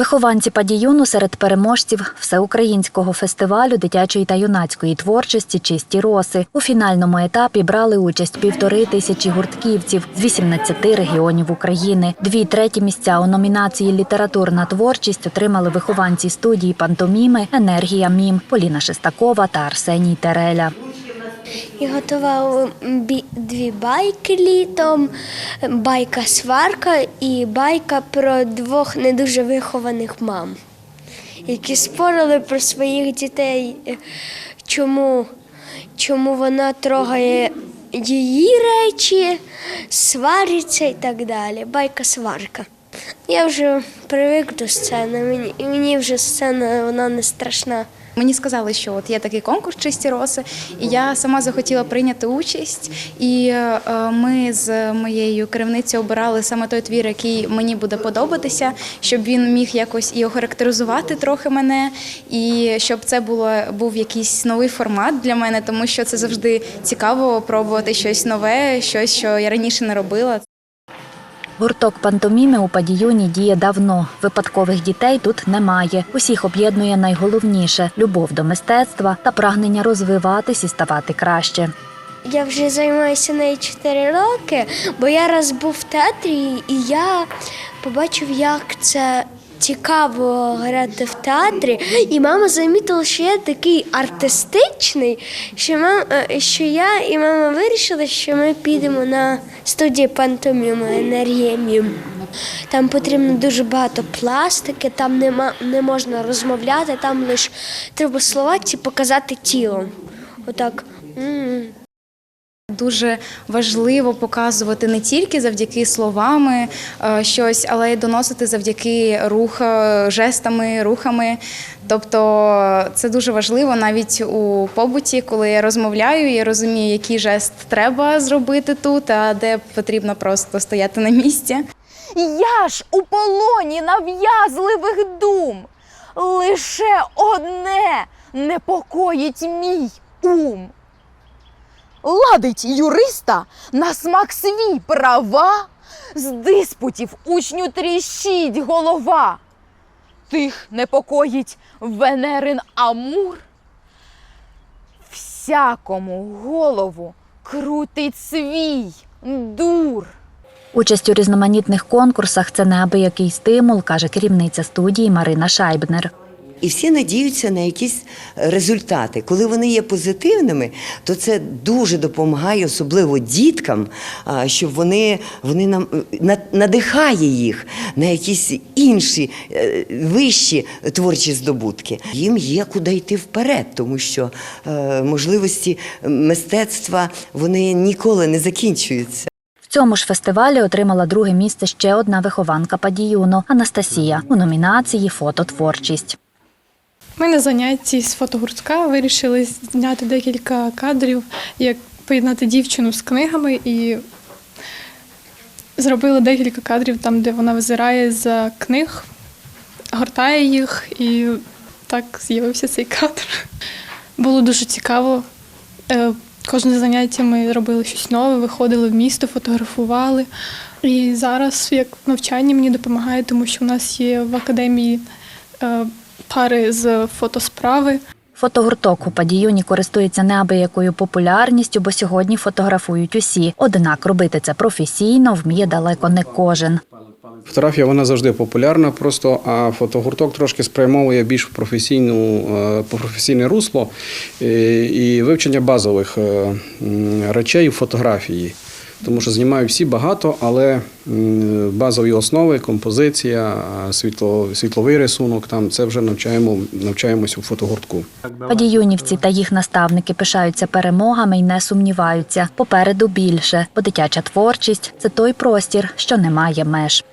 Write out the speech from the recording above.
Вихованці падіюну серед переможців всеукраїнського фестивалю дитячої та юнацької творчості Чисті роси. У фінальному етапі брали участь півтори тисячі гуртківців з 18 регіонів України. Дві треті місця у номінації Літературна творчість отримали вихованці студії пантоміми Енергія Мім Поліна Шестакова та Арсеній Тереля. І готував дві байки літом, байка сварка і байка про двох не дуже вихованих мам, які спорили про своїх дітей, е, чому, чому вона трогає її речі, свариться і так далі. Байка сварка. Я вже привик до сцени, мені, мені вже сцена вона не страшна. Мені сказали, що от є такий конкурс чисті роси, і я сама захотіла прийняти участь. І е, ми з моєю керівницею обирали саме той твір, який мені буде подобатися, щоб він міг якось і охарактеризувати трохи мене, і щоб це було був якийсь новий формат для мене, тому що це завжди цікаво пробувати щось нове, щось, що я раніше не робила. Гурток пантоміми у падіюні діє давно. Випадкових дітей тут немає. Усіх об'єднує найголовніше любов до мистецтва та прагнення розвиватись і ставати краще. Я вже займаюся нею 4 роки, бо я раз був в театрі, і я побачив, як це цікаво грати в театрі. І мама замітила, що я такий артистичний, що, мам, е, що я і мама вирішили, що ми підемо на студію пантоміму енергія. Там потрібно дуже багато пластики, там нема, не можна розмовляти, там лише треба слова ці показати тілом. Отак. Дуже важливо показувати не тільки завдяки словами е, щось, але й доносити завдяки рух, е, жестами, рухами. Тобто це дуже важливо навіть у побуті, коли я розмовляю, я розумію, який жест треба зробити тут, а де потрібно просто стояти на місці. Я ж у полоні нав'язливих дум. Лише одне непокоїть мій ум. Ладить юриста на смак свій права, з диспутів учню тріщить голова. Тих непокоїть Венерин Амур. Всякому голову крутить свій дур. Участь у різноманітних конкурсах це неабиякий стимул, каже керівниця студії Марина Шайбнер. І всі надіються на якісь результати. Коли вони є позитивними, то це дуже допомагає, особливо діткам, щоб вони, вони нам надихає їх на якісь інші е, вищі творчі здобутки. Їм є куди йти вперед, тому що е, можливості мистецтва вони ніколи не закінчуються. В цьому ж фестивалі отримала друге місце ще одна вихованка падіюну Анастасія у номінації Фототворчість. Ми на занятті з фотогуртка вирішили зняти декілька кадрів, як поєднати дівчину з книгами, і зробили декілька кадрів там, де вона визирає за книг, гортає їх, і так з'явився цей кадр. Було дуже цікаво. Е, Кожне заняття ми робили щось нове, виходили в місто, фотографували. І зараз, як в навчанні, мені допомагає, тому що в нас є в академії е, пари з фотосправи. Фотогурток у падіюні користується неабиякою популярністю, бо сьогодні фотографують усі. Однак робити це професійно вміє далеко не кожен. Фотографія вона завжди популярна, просто а фотогурток трошки спрямовує більш професійну е, професійне русло е, і вивчення базових е, речей фотографії. Тому що знімаю всі багато, але базові основи, композиція, світло, світловий рисунок, там це вже навчаємо, навчаємось у фотогуртку. Падіюнівці та їх наставники пишаються перемогами і не сумніваються. Попереду більше, бо дитяча творчість це той простір, що не має меж.